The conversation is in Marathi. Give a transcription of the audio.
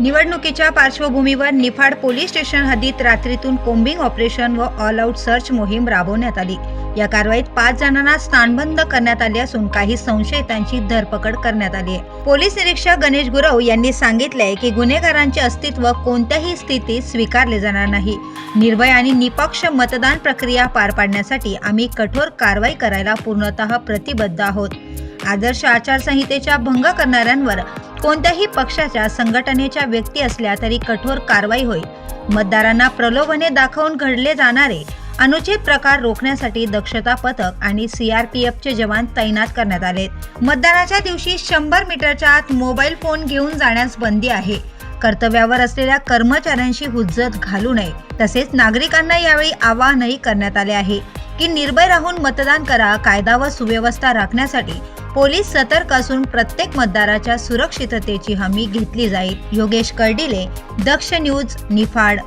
निवडणुकीच्या पार्श्वभूमीवर निफाड पोलीस स्टेशन हद्दीत रात्रीतून कोम्बिंग ऑपरेशन व ऑल आऊट सर्च मोहीम राबवण्यात आली. या कारवाईत पाच जणांना स्थानबंद करण्यात आले असून काही संशयितांची धरपकड करण्यात आली आहे. पोलीस निरीक्षक गणेश गुरव यांनी सांगितले की गुन्हेगारांचे अस्तित्व कोणत्याही स्थितीत स्वीकारले जाणार नाही. निर्भय आणि निपक्ष मतदान प्रक्रिया पार पाडण्यासाठी आम्ही कठोर कारवाई करायला पूर्णतः प्रतिबद्ध आहोत. आदर्श आचारसंहितेच्या भंग करणाऱ्यांवर कोणत्याही पक्षाच्या संघटनेच्या व्यक्ती असल्या तरी कठोर कारवाई होईल. मतदारांना प्रलोभने दाखवून घडले जाणारे अनुचित प्रकार रोखण्यासाठी दक्षता पथक आणि सीआरपीएफचे जवान तैनात करण्यात आले मतदानाच्या दिवशी शंभर मीटरच्या आत मोबाईल फोन घेऊन जाण्यास बंदी आहे. कर्तव्यावर असलेल्या कर्मचाऱ्यांशी हुज्जत घालू नये. तसेच नागरिकांना यावेळी आवाहनही करण्यात आले आहे. की निर्भय राहून मतदान करा कायदा व सुव्यवस्था राखण्यासाठी पोलीस सतर्क असून प्रत्येक मतदाराच्या सुरक्षिततेची हमी घेतली जाईल. योगेश कर्डिले दक्ष न्यूज निफाड.